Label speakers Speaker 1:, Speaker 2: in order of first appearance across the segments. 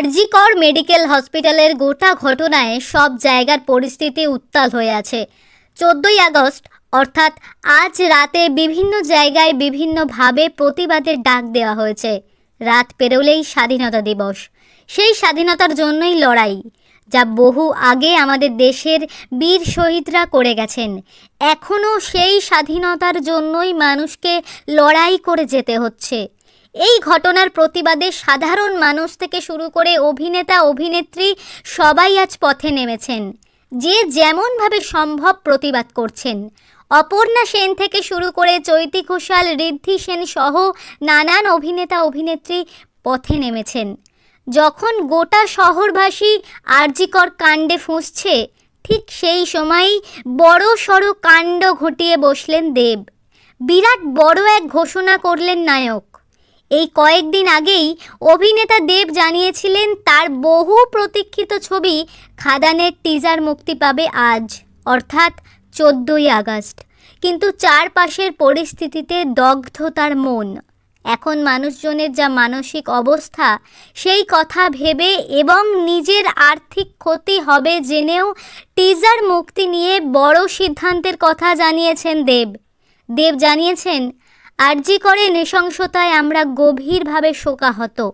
Speaker 1: RG Kar medical হসপিটালের গোটা ঘটনায় সব জায়গার পরিস্থিতি উত্তাল হয়ে আছে। চোদ্দোই আগস্ট, অর্থাৎ আজ রাতে বিভিন্ন জায়গায় বিভিন্নভাবে প্রতিবাদের ডাক দেওয়া হয়েছে। রাত পেরোলেই স্বাধীনতা দিবস। সেই স্বাধীনতার জন্যই লড়াই, যা বহু আগে আমাদের দেশের বীর শহীদরা করে গেছেন। এখনও সেই স্বাধীনতার জন্যই মানুষকে লড়াই করে যেতে হচ্ছে। এই ঘটনার প্রতিবাদে সাধারণ মানুষ থেকে শুরু করে অভিনেতা, অভিনেত্রী সবাই আজ পথে নেমেছেন। যে যেমনভাবে সম্ভব প্রতিবাদ করছেন। অপর্ণা সেন থেকে শুরু করে চৈতি ঘোষাল, ঋদ্ধি সেন সহ নানান অভিনেতা, অভিনেত্রী পথে নেমেছেন। যখন গোটা শহরবাসী আরজিকর কাণ্ডে ফুঁসছে, ঠিক সেই সময়ই বড় সড় কাণ্ড ঘটিয়ে বসলেন দেব। বিরাট বড় এক ঘোষণা করলেন নায়ক। এই কয়েকদিন আগেই অভিনেতা দেব জানিয়েছিলেন তার বহু প্রতীক্ষিত ছবি খাদানের টিজার মুক্তি পাবে আজ, অর্থাৎ চোদ্দোই আগস্ট। কিন্তু চারপাশের পরিস্থিতিতে দগ্ধ তার মন। এখন মানুষজনের যা মানসিক অবস্থা, সেই কথা ভেবে এবং নিজের আর্থিক ক্ষতি হবে জেনেও টিজার মুক্তি নিয়ে বড় সিদ্ধান্তের কথা জানিয়েছেন দেব। দেব জানিয়েছেন আরজি করে নৃশংসতায় আমরা গভীরভাবে শোকাহত।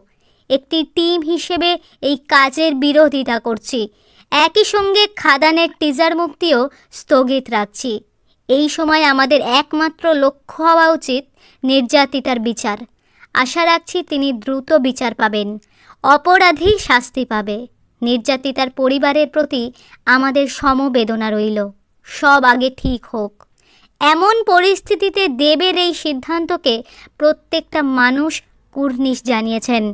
Speaker 1: একটি টিম হিসেবে এই কাজের বিরোধিতা করছি। একই সঙ্গে খাদানের টিজার মুক্তিও স্থগিত রাখছি। এই সময় আমাদের একমাত্র লক্ষ্য হওয়া উচিত নির্যাতিতার বিচার। আশা রাখছি তিনি দ্রুত বিচার পাবেন। অপরাধী শাস্তি পাবে। নির্যাতিতার পরিবারের প্রতি আমাদের সমবেদনা রইল। সব আগে ঠিক হোক। এমন পরিস্থিতিতে দেবের এই সিদ্ধান্তকে প্রত্যেকটা মানুষ কুর্নিশ জানিয়েছেন।